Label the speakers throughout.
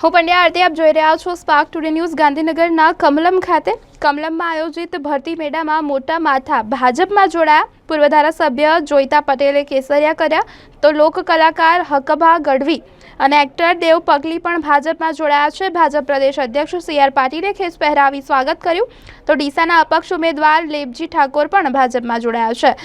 Speaker 1: હું પંડ્યા આરતી, આપ જોઈ રહ્યા છો સ્પાર્ક ટુડે ન્યૂઝ ગાંધીનગરના કમલમ ખાતે. કમલમમાં આયોજિત ભરતી મેળામાં મોટા માથા ભાજપમાં જોડાયા. પૂર્વ ધારાસભ્ય જોઈતા પટેલે કેસરિયા કર્યા તો લોક કલાકાર હકભા ગઢવી અને એક્ટર દેવ પગલી પણ ભાજપમાં જોડાયા છે. ભાજપ પ્રદેશ અધ્યક્ષ સી આર પાટીલે ખેસ પહેરાવી સ્વાગત કર્યું. તો ડીસાના અપક્ષ ઉમેદવાર લેબજી ઠાકોર પણ ભાજપમાં જોડાયા છે.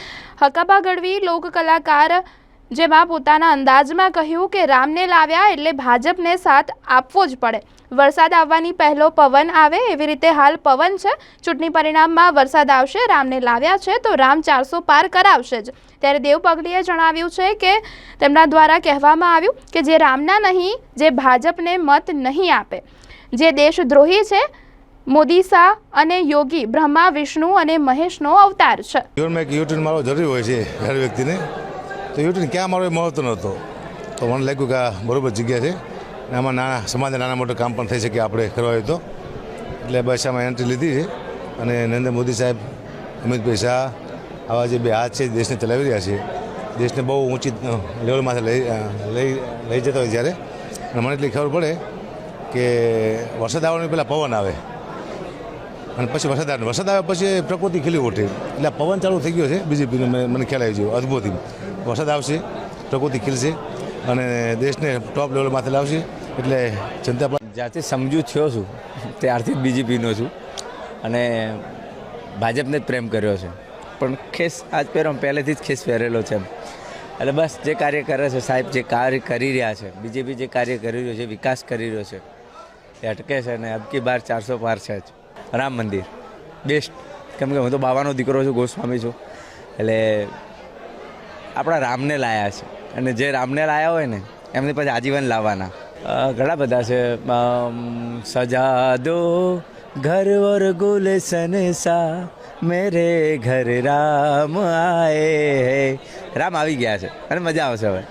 Speaker 1: હકભા ગઢવી, લોક કલાકાર જેમાં પોતાના અંદાજમાં કહ્યું કે રામને લાવ્યા એટલે ભાજપને સાથ આપવો જ પડે. વરસાદ આવવાની પહેલો પવન આવે એવી રીતે હાલ પવન છે. ચૂંટણી પરિણામમાં વરસાદ આવશે, રામને લાવ્યા છે તો રામ ચારસો પાર કરાવશે જ. ત્યારે દેવ પગલીએ જણાવ્યું છે કે તેમના દ્વારા કહેવામાં આવ્યું કે જે રામના નહીં, જે ભાજપને મત નહીં આપે. જે દેશદ્રોહી છે, મોદી શાહ અને યોગી, બ્રહ્મા, વિષ્ણુ અને મહેશનો અવતાર છે.
Speaker 2: યુટ્યુન મારવો જરૂરી હોય છે, હર વ્યક્તિને. તો યુટ્યુન ક્યાં મારો મહત્વ નહોતો. તો મને લાગ્યું કે આ બરાબર જગ્યા છે. અને આમાં નાના, સમાજના નાના મોટા કામ પણ થઈ શકે આપણે કરવા હોય તો. એટલે બસ આમાં એન્ટ્રી લીધી છે. અને નરેન્દ્ર મોદી સાહેબ, અમિતભાઈ શાહ, આવા જે બે હાથ છે દેશને ચલાવી રહ્યા છે, દેશને બહુ ઊંચી લેવલમાંથી લઈ લઈ લઈ જતા હોય જ્યારે. અને મને એટલી ખબર પડે કે વરસાદ આવવાની પહેલાં પવન આવે. અને પછી વરસાદ આવે. વરસાદ આવે પછી પ્રકૃતિ ખીલી ઉઠે. એટલે પવન ચાલુ થઈ ગયો છે બીજેપીનો મને ખ્યાલ આવી ગયો, અદ્ભુત વરસાદ આવશે, પ્રકૃતિ ખીલશે અને દેશને ટોપ લેવલ માથે લાવશે, એટલે જનતા પણ
Speaker 3: જ્યારથી સમજુ થયો છું. ત્યારથી જ બીજેપીનો છું. અને ભાજપને જ પ્રેમ કર્યો છે. પણ ખેસ આજ પહેરો પહેલેથી જ ખેસ પહેરેલો છે એટલે બસ જે કાર્ય કરે છે, સાહેબ જે કાર્ય કરી રહ્યા છે, બીજેપી જે કાર્ય કરી રહ્યો છે, વિકાસ કરી રહ્યો છે, એ અટકે છે અને અબકી બાર ચારસો પાર છે જ રામ મંદિર. બેસ્ટ. કેમ કે હું તો બાવાનો દીકરો છું, ગોસ્વામી છું. એટલે આપણા રામને લાયા છે. અને જે રામને લાયા હોય ને, એમને પછી આજીવન લાવવાના. ઘણા બધા છે. સજા દો ઘર વર ગુલશન સા મેરે ઘર રામ આયે રામ આવી ગયા છે. અને મજા આવશે હવે.